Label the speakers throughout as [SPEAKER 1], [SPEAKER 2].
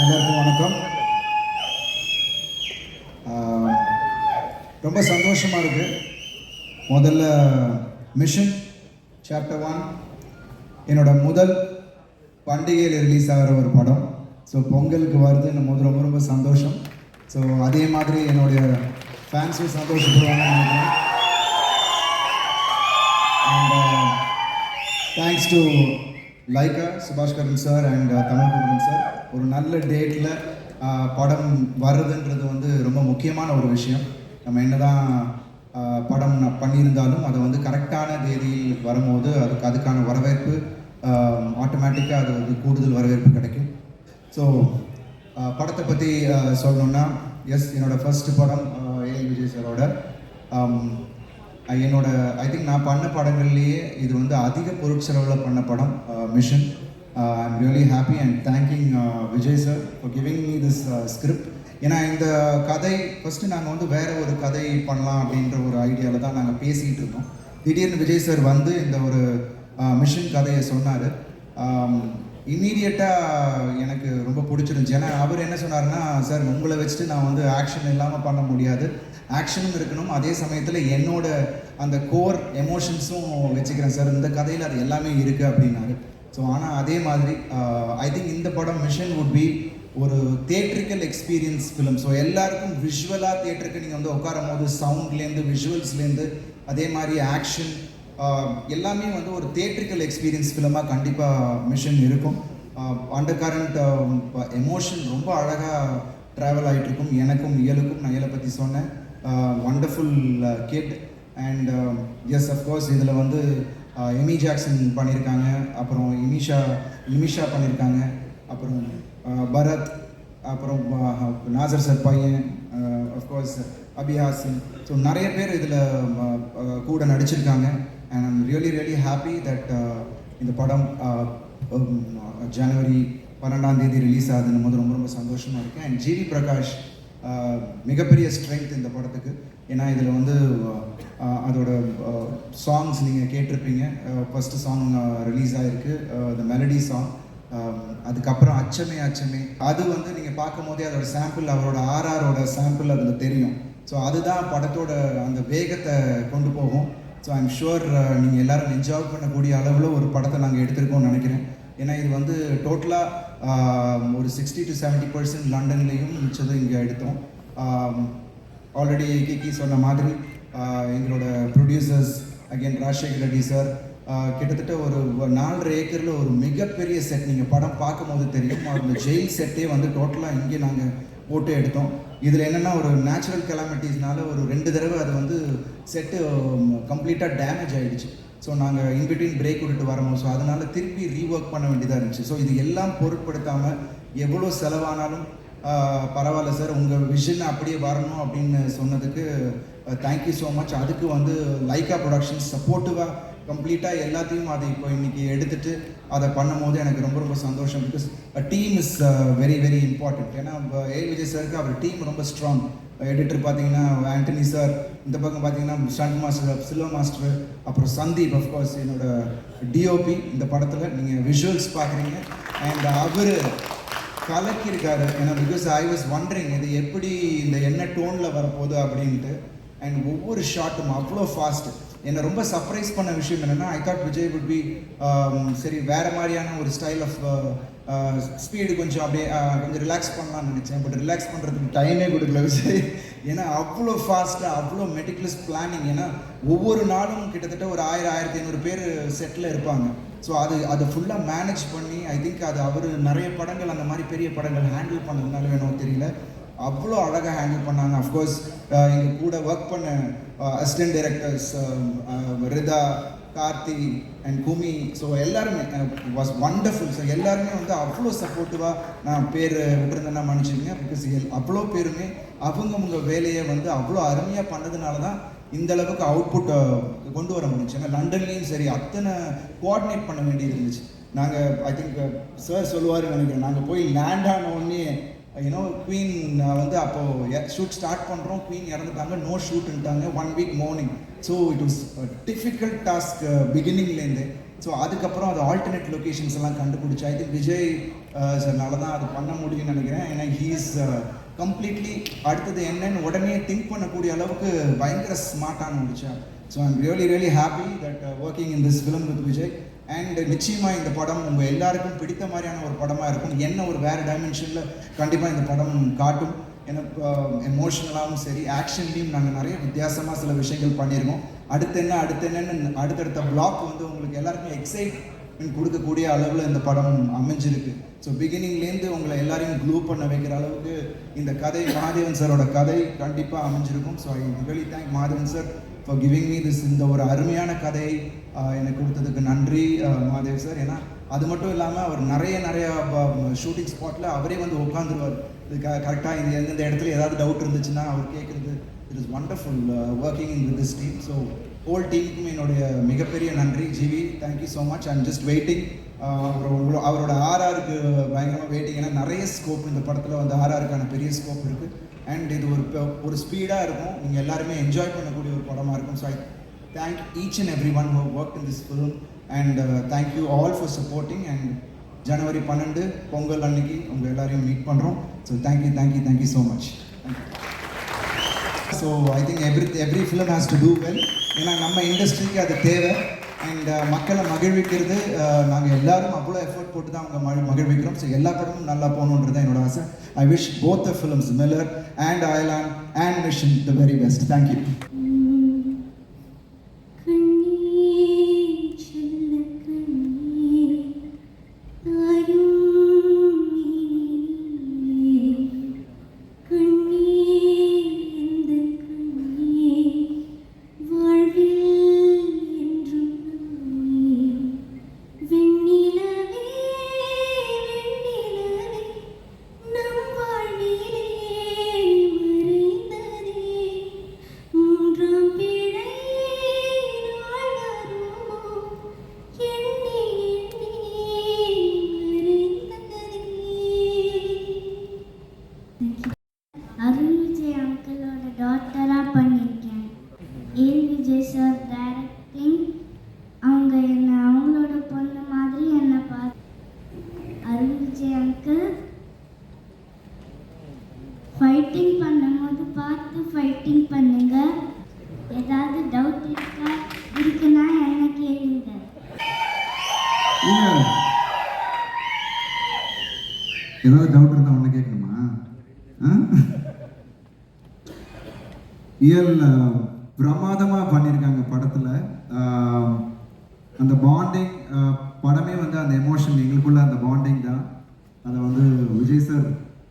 [SPEAKER 1] எல்லாருக்கும் வணக்கம். ரொம்ப சந்தோஷமாக இருக்குது முதல்ல மிஷன் சாப்டர் ஒன் என்னோட முதல் பண்டிகையில் ரிலீஸ் ஆகிற ஒரு படம். ஸோ பொங்கலுக்கு வருதுன்னு போது ரொம்ப ரொம்ப சந்தோஷம். ஸோ அதே மாதிரி என்னுடைய ஃபேன்ஸும் சந்தோஷப்படுவாங்க and thanks to Lyca Subaskaran sir and Tamilkumaran sir ஒரு நல்ல டேட்டில் படம் வர்றதுன்றது வந்து ரொம்ப முக்கியமான ஒரு விஷயம். நம்ம என்னதான் தான் படம் பண்ணியிருந்தாலும் அதை வந்து கரெக்டான தேதியில் வரும்போது அதுக்கு அதுக்கான வரவேற்பு ஆட்டோமேட்டிக்காக அது வந்து கூடுதல் வரவேற்பு கிடைக்கும். ஸோ படத்தை பற்றி சொல்லணுன்னா எஸ் என்னோடய ஃபர்ஸ்ட் படம் ஏஎல் விஜய் சாரோட என்னோட ஐ திங்க் நான் பண்ண படங்கள்லேயே இது வந்து அதிக பொருட்செலவில் பண்ண படம் Mission I really happy and thanking Vijay sir for giving me this script ஏன்னா இந்த கதை ஃபஸ்ட்டு நாங்கள் வந்து வேறு ஒரு கதை பண்ணலாம் அப்படின்ற ஒரு ஐடியாவில் தான் நாங்கள் பேசிக்கிட்டு இருக்கோம் திடீர்னு விஜய் சார் வந்து இந்த ஒரு uh, மிஷின் கதையை சொன்னார். இம்மீடியட்டாக um, எனக்கு ரொம்ப பிடிச்சிருந்துச்சு. ஏன்னா அவர் என்ன சொன்னார்னா சார் உங்களை வச்சுட்டு நான் வந்து ஆக்ஷன் இல்லாமல் பண்ண முடியாது. ஆக்ஷனும் இருக்கணும். அதே சமயத்தில் என்னோட அந்த கோர் எமோஷன்ஸும் வச்சுக்கிறேன் சார் இந்த கதையில் அது எல்லாமே இருக்குது அப்படின்னாரு. ஸோ ஆனால் அதே மாதிரி uh, ஐ திங்க் இந்த படம் மிஷன் வுட் பி ஒரு தேட்ரிக்கல் எக்ஸ்பீரியன்ஸ் ஃபிலிம் ஸோ எல்லாருக்கும் விஷுவலாக தேட்டருக்கு நீங்கள் வந்து உட்காரும் போது சவுண்ட்லேருந்து விஷுவல்ஸ்லேருந்து அதே மாதிரி ஆக்ஷன் uh, எல்லாமே வந்து ஒரு தேட்ரிக்கல் எக்ஸ்பீரியன்ஸ் ஃபிலிமாக கண்டிப்பாக மிஷன் இருக்கும். அண்டர் கரண்ட் எமோஷன் ரொம்ப அழகாக ட்ராவல் ஆகிட்டு இருக்கும் எனக்கும் இயலுக்கும் நான் இயலை பற்றி சொன்னேன். Uh, வண்டர்ஃபுல் கேட்டு அண்ட் எஸ் அஃப்கோர்ஸ் இதில் வந்து எமி ஜாக்சன் பண்ணியிருக்காங்க அப்புறம் இமிஷா நிமிஷா பண்ணியிருக்காங்க அப்புறம் பரத் அப்புறம் நாசர் சார் பையன் அஃப்கோர்ஸ் அபிஹாசன் ஸோ நிறைய பேர் இதில் கூட நடிச்சிருக்காங்க. And I'm really really happy that இந்த படம் ஜனவரி பன்னெண்டாம் தேதி ரிலீஸ் ஆகுதுன்னு போது ரொம்ப ரொம்ப சந்தோஷமாக இருக்குது அண்ட் ஜிவி பிரகாஷ் மிகப்பெரிய ஸ்ட்ரென்த் இந்த படத்துக்கு. ஏன்னா இதில் வந்து அதோட சாங்ஸ் நீங்கள் கேட்டிருப்பீங்க. ஃபஸ்ட்டு சாங் ரிலீஸ் ஆகிருக்கு த மெலடி சாங் அதுக்கப்புறம் அச்சமே அச்சமே. அது வந்து நீங்கள் பார்க்கும் போதே அதோட சாம்பிள் அவரோட ஆர்ஆரோட சாம்பிள் அதில் தெரியும். ஸோ அதுதான் படத்தோட அந்த வேகத்தை கொண்டு போகும். ஸோ ஐம் ஷுவர் நீங்கள் எல்லோரும் என்ஜாய் பண்ணக்கூடிய அளவில் ஒரு படத்தை நாங்கள் எடுத்திருக்கோம்னு நினைக்கிறேன். ஏன்னா இது வந்து டோட்டலாக ஒரு சிக்ஸ்டி டு செவன்ட்டி பர்சன்ட் லண்டன்லேயும் மிச்சதும் இங்கே எடுத்தோம். ஆல்ரெடி கிக்கி சொன்ன மாதிரி எங்களோட producers again Rajasekar Reddy sir கிட்டத்தட்ட ஒரு நாலரை ஏக்கரில் ஒரு மிகப்பெரிய செட் நீங்கள் படம் பார்க்கும்போது தெரியும். அந்த ஜெயில் செட்டே வந்து டோட்டலாக இங்கே நாங்கள் போட்டு எடுத்தோம். இதில் என்னென்னா ஒரு நேச்சுரல் கெலாமிட்டிஸ்னால ஒரு ரெண்டு தடவை அது வந்து செட்டு கம்ப்ளீட்டாக டேமேஜ் ஆகிடுச்சு ஸோ நாங்கள் இன்பிட்வீன் பிரேக் விட்டுட்டு வரணும் ஸோ அதனால் திருப்பி ரீஒர்க் பண்ண வேண்டியதாக இருந்துச்சு. ஸோ இது எல்லாம் பொருட்படுத்தாமல் எவ்வளோ செலவானாலும் பரவாயில்ல சார். உங்கள் விஷன் அப்படியே வரணும் அப்படின்னு சொன்னதுக்கு தேங்க்யூ ஸோ மச் அதுக்கு வந்து லைக்கா ப்ரொடக்ஷன்ஸ் சப்போர்ட்டிவாக கம்ப்ளீட்டாக எல்லாத்தையும் அதை இப்போ இன்றைக்கி எடுத்துட்டு அதை பண்ணும்போது எனக்கு ரொம்ப ரொம்ப சந்தோஷம். Because team is very very important ஏன்னா ஏ. விஜய் சாருக்கு அவர் டீம் ரொம்ப ஸ்ட்ராங் எடிட்டர் பார்த்தீங்கன்னா ஆண்டனி சார் இந்த பக்கம் பார்த்தீங்கன்னா ஸ்டண்ட் மாஸ்டர் சில்வ மாஸ்டர் அப்புறம் சந்தீப் அஃப்கோர்ஸ் என்னோட டிஓபி இந்த படத்தில் நீங்கள் விஷுவல்ஸ் பார்க்குறீங்க. அண்ட் அவர் கலக்கியிருக்காரு. ஏன்னா பிகாஸ் ஐ வாஸ் ஒண்டரிங் இது எப்படி இந்த என்ன டோனில் வரப்போகுது அப்படின்ட்டு. அண்ட் ஒவ்வொரு ஷாட்டும் அவ்வளோ ஃபாஸ்ட்டு என்னை ரொம்ப சர்ப்ரைஸ் பண்ண விஷயம் என்னென்னா I thought Vijay would be சரி வேறு மாதிரியான ஒரு ஸ்டைல் ஆஃப் ஸ்பீடு கொஞ்சம் அப்படியே கொஞ்சம் ரிலாக்ஸ் பண்ணலாம்னு நினச்சேன். பட் ரிலாக்ஸ் பண்ணுறதுக்கு டைமே கொடுக்கல விஜய். ஏன்னா அவ்வளோ ஃபாஸ்ட்டாக அவ்வளோ மெட்டிகுலஸ் பிளானிங் ஏன்னா ஒவ்வொரு நாளும் கிட்டத்தட்ட ஒரு ஆயிரம் ஆயிரத்தி ஐநூறு பேர் செட்டில் இருப்பாங்க. ஸோ அது அதை ஃபுல்லாக மேனேஜ் பண்ணி ஐ திங்க் அது அவர் நிறைய படங்கள் அந்த மாதிரி பெரிய படங்கள் ஹேண்டில் பண்ணதுனால வேணும் தெரியல. அவ்வளோ அழகாக ஹேண்டில் பண்ணாங்க. அஃப்கோர்ஸ் எங்கள் கூட ஒர்க் பண்ண assistant directors Ritha Karthi and Kumi. So எல்லாருமே வாஸ் வண்டர்ஃபுல் ஸோ எல்லாருமே வந்து அவ்வளோ சப்போர்ட்டிவாக நான் பேர் விட்டுருந்தேன்னா மன்னிச்சுங்க பிகாஸ் எல் அவ்வளோ பேருமே அவங்கவுங்க வேலையை வந்து அவ்வளோ அருமையாக பண்ணதுனால தான் இந்த அளவுக்கு அவுட்புட்டை uh, கொண்டு வர முடிஞ்சாங்க ஏன்னா லண்டன்லேயும் சரி அத்தனை கோஆர்டினேட் பண்ண வேண்டியது இருந்துச்சு. நாங்கள் ஐ திங்க் சார் uh, சொல்லுவார் நினைக்கிறேன். நாங்கள் போய் லேண்ட் ஆன உடனே யூனோ குவீன் வந்து அப்போது ஷூட் ஸ்டார்ட் பண்ணுறோம் குவீன் இறந்துட்டாங்க. No ஷூட்டுன்ட்டாங்க one week morning so it is difficult task பிகினிங்லேருந்து so அதுக்கப்புறம் அது ஆல்டர்னேட் லொக்கேஷன்ஸ் எல்லாம் கண்டுபிடிச்சி ஐ திங்க் விஜய் சார்னால uh, தான் அது பண்ண முடியும்னு நினைக்கிறேன். ஏன்னா ஹீஸ் கம்ப்ளீட்லி uh, அடுத்தது என்னன்னு உடனே திங்க் பண்ணக்கூடிய அளவுக்கு பயங்கர ஸ்மார்ட்டான முடிச்சா so I'm really really happy that working in this film with Vijay and நிச்சயமாக இந்த படம் உங்கள் எல்லாருக்கும் பிடித்த மாதிரியான ஒரு படமாக இருக்கும். என்ன ஒரு வேறு டைமென்ஷனில் கண்டிப்பாக இந்த படம் காட்டும். எனக்கு எமோஷனலாகவும் சரி ஆக்ஷன்லேயும் நாங்கள் நிறைய வித்தியாசமாக சில விஷயங்கள் பண்ணியிருக்கோம். அடுத்து என்ன அடுத்து என்னன்னு அடுத்தடுத்த பிளாக் வந்து உங்களுக்கு எல்லாருக்குமே எக்ஸைட்மெண்ட் கொடுக்கக்கூடிய அளவில் இந்த படம் அமைஞ்சிருக்கு. ஸோ பிகினிங்லேருந்து உங்களை எல்லாரையும் க்ளூ பண்ண வைக்கிற அளவுக்கு இந்த கதை மாதேவன் சாரோட கதை கண்டிப்பாக அமைஞ்சிருக்கும். So I really thank Madhavan sir for giving me this இந்த ஒரு அருமையான கதை எனக்கு கொடுத்ததுக்கு நன்றி மாதேவ் சார். ஏன்னா அது மட்டும் இல்லாமல் அவர் நிறைய நிறைய ஷூட்டிங் ஸ்பாட்டில் அவரே வந்து உட்காந்துருவார் இது க கரெக்டாக இந்த எந்தெந்த இடத்துல ஏதாவது டவுட் இருந்துச்சுன்னா அவர் கேட்குறது it is wonderful working in with this team so whole டீமுக்கும் என்னுடைய மிகப்பெரிய நன்றி GV. Thank you so much and just waiting அவர் அவரோட ஆர்ஆருக்கு பயங்கரமாக வெயிட்டிங் ஏன்னா நிறைய ஸ்கோப் இந்த படத்தில் வந்து ஆர்ஆருக்கான பெரிய ஸ்கோப் இருக்குது அண்ட் இது ஒரு ஒரு ஸ்பீடாக இருக்கும். நீங்கள் எல்லாருமே என்ஜாய் பண்ணக்கூடிய ஒரு படமாக இருக்கும். So I thank each and every one who work in this film and thank you all for supporting and ஜனவரி பன்னெண்டு பொங்கல் அன்னைக்கு உங்கள் எல்லாரையும் மீட் பண்ணுறோம் so thank you thank you thank you Thank much so I think every every film has to do well. ஏன்னா நம்ம இண்டஸ்ட்ரிக்கு அது தேவை. அண்ட் uh, மக்களை மகிழ்விக்கிறது uh, நாங்கள் எல்லாரும் அவ்வளோ எஃபர்ட் போட்டு தான் அவங்க மகிழ்விக்கிறோம். ஸோ எல்லா படமும் நல்லா போகணுன்றது தான் என்னோட ஆசை. I wish both the films Miller and Ayalaan and Mission the very best thank you
[SPEAKER 2] sir directing அவங்க என்னை அவங்களோட பொண்ணு மாதிரி என்னை பார்த்து அருண் விஜய் அங்கிள் ஃபைட்டிங் பண்ணும்போது பார்த்து ஃபைட்டிங் பண்ணுங்க. ஏதாவது டவுட் இருக்கா? இருக்குன்னா என்ன கேளுங்க.
[SPEAKER 1] ஏதாவது டவுட் இருந்தால் அவனை கேட்கணுமா? இயல் பிரமாதமாக பண்ணியிருக்காங்க படத்தில். அந்த பாண்டிங் படமே வந்து அந்த எமோஷன் எங்களுக்குள்ள அந்த பாண்டிங் தான். அதை வந்து விஜய் சார்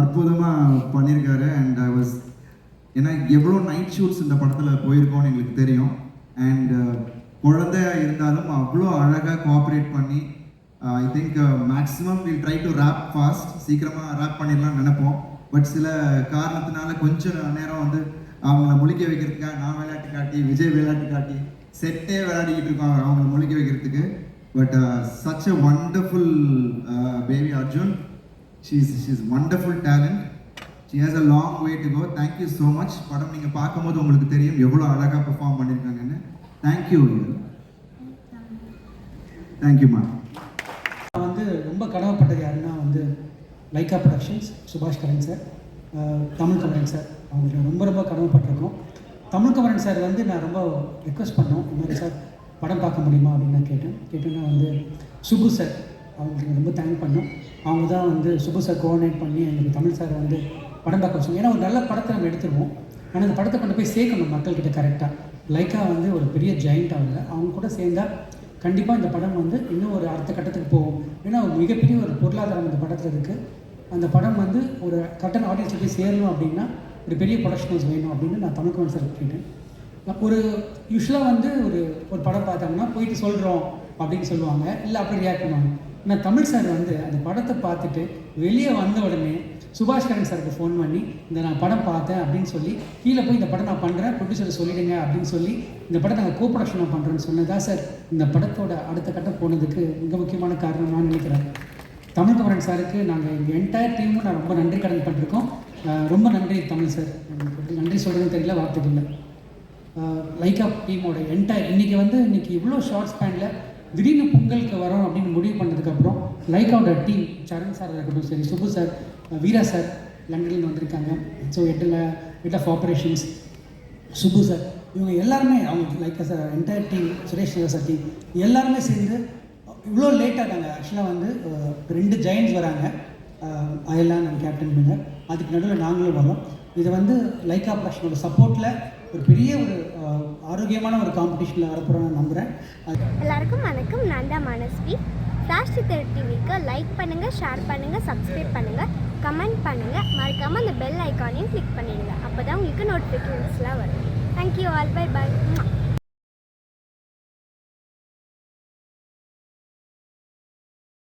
[SPEAKER 1] அற்புதமாக பண்ணியிருக்காரு அண்ட் ஐ வாஸ் ஏன்னா எவ்வளோ நைட் ஷூட்ஸ் இந்த படத்தில் போயிருக்கோம்னு எங்களுக்கு தெரியும். அண்ட் குழந்தையாக இருந்தாலும் அவ்வளோ அழகாக கோஆப்ரேட் பண்ணி I think maximum will try to wrap fast சீக்கிரமாக ரேப் பண்ணிடலாம்னு நினைப்போம். பட் சில காரணத்தினால கொஞ்சம் நேரம் வந்து அவங்கள முழிக்க வைக்கிறதுக்காக நான் விளையாட்டு காட்டி விஜய் விளையாட்டு காட்டி செட்டே விளையாடிக்கிட்டு இருக்கோம் அவங்கள முழிக்க வைக்கிறதுக்கு. But such a wonderful baby Arjun she's she's wonderful talent she has a long way to go thank you so much படம் நீங்கள் பார்க்கும்போது உங்களுக்கு தெரியும் எவ்வளோ அழகாக பெர்ஃபார்ம் பண்ணியிருக்காங்கன்னு. தேங்க்யூ தேங்க்யூம்மா
[SPEAKER 3] நான் வந்து ரொம்ப கடமைப்பட்டது யாருன்னா வந்து Lyca productions Subaskaran sir Tamil Kumaran sir அவங்களுக்கு ரொம்ப ரொம்ப கடமைப்பட்டிருக்கோம். தமிழகமரன் சார் வந்து நான் ரொம்ப ரிக்வெஸ்ட் பண்ணோம். இந்த மாதிரி சார் படம் பார்க்க முடியுமா அப்படின்னு நான் கேட்டேன். கேட்டேன்னா வந்து சுபு சார் அவங்களுக்கு ரொம்ப தேங்க் பண்ணோம். அவங்க தான் வந்து சுபு சார் கோஆர்டினேட் பண்ணி எங்களுக்கு தமிழ் சார் வந்து படம் பார்க்க வச்சோம் ஏன்னா ஒரு நல்ல படத்தை நம்ம எடுத்துருவோம். ஆனால் அந்த படத்தை கொண்டு போய் சேர்க்கணும் மக்கள்கிட்ட கரெக்டாக லைக்கா வந்து ஒரு பெரிய ஜெயிண்ட் அவங்க அவங்க கூட சேர்ந்தால் கண்டிப்பாக இந்த படம் வந்து இன்னும் ஒரு அடுத்த கட்டத்துக்கு போகும். ஏன்னா ஒரு மிகப்பெரிய ஒரு பொருளாதாரம் இந்த படத்தில் இருக்குது அந்த படம் வந்து ஒரு கட்டண ஆடியன்ஸை போய் சேரணும் அப்படின்னா ஒரு பெரிய ப்ரொடக்ஷனல்ஸ் வேணும் அப்படின்னு நான் தமிழ் சார் கேட்டேன். ஒரு யூஸ்வலாக வந்து ஒரு ஒரு படம் பார்த்தாங்கன்னா போயிட்டு சொல்கிறோம் அப்படின்னு சொல்லுவாங்க. இல்லை அப்படி ரியாக்ட் பண்ணுவாங்க. ஆனால் தமிழ் சார் வந்து அந்த படத்தை பார்த்துட்டு வெளியே வந்த உடனே சுபாஷ் கரன் சாருக்கு ஃபோன் பண்ணி இந்த நான் படம் பார்த்தேன் அப்படின்னு சொல்லி கீழே போய் இந்த படம் நான் பண்ணுறேன் ப்ரொடியூசர் சொல்லிடுங்க அப்படின்னு சொல்லி இந்த படத்தை நாங்கள் கோ ப்ரொடக்ஷனாக பண்ணுறேன்னு சொன்னதா சார் இந்த படத்தோட அடுத்த கட்டம் போனதுக்கு மிக முக்கியமான காரணம் நினைக்கிறேன். தமிழகமரன் சாருக்கு நாங்கள் எங்கள் என்டையர் டீமும் நான் ரொம்ப நன்றி கடன் பட்டிருக்கோம். ரொம்ப நன்றி தமிழ் சார். எப்படி நன்றி சொல்கிறதுன்னு தெரியல வார்த்தைக்கு இல்லை லைக்கா டீமோட என்டையர் இன்றைக்கி வந்து இன்றைக்கி இவ்வளோ ஷார்ட் ஸ்பேனில் திடீர்னு பொங்கலுக்கு வரோம் அப்படின்னு முடிவு பண்ணதுக்கப்புறம் லைக்காவோட டீம் சரண் சார் இருக்கட்டும் சரி சுப்பு சார் வீரா சார் லண்டன்லேருந்து வந்திருக்காங்க. ஸோ எட்டில் head of operations Subbu sir இவங்க எல்லாருமே அவங்க like sir entire team Suresh sir team எல்லாருமே சேர்ந்து இவ்வளோ லேட்டாக ஆகாங்க ஆக்சுவலாக வந்து ரெண்டு ஜெயின்ஸ் வராங்க. அயலான் அண்ட் கேப்டன் மில்லர் அதுக்கு நடுவில் நாங்களும் வரோம் இது வந்து லைக் ஆப்ரேஷனோட சப்போர்ட்டில் ஒரு பெரிய ஒரு ஆரோக்கியமான ஒரு காம்படிஷனில் வரப்போகிறோம்னு நம்புகிறேன்
[SPEAKER 4] எல்லாருக்கும் வணக்கம். நான் தான் மனஸ்வி. ஃப்ளாஷ் சித்தர் டிவிக்கு லைக் பண்ணுங்கள் ஷேர் பண்ணுங்கள் சப்ஸ்கிரைப் பண்ணுங்கள் கமெண்ட் பண்ணுங்கள் மறக்காமல் அந்த பெல் ஐக்கானையும் கிளிக் பண்ணிடுங்க. அப்போ தான் உங்களுக்கு நோட்டிஃபிகேஷன்ஸ்லாம் வரும். Thank you all by by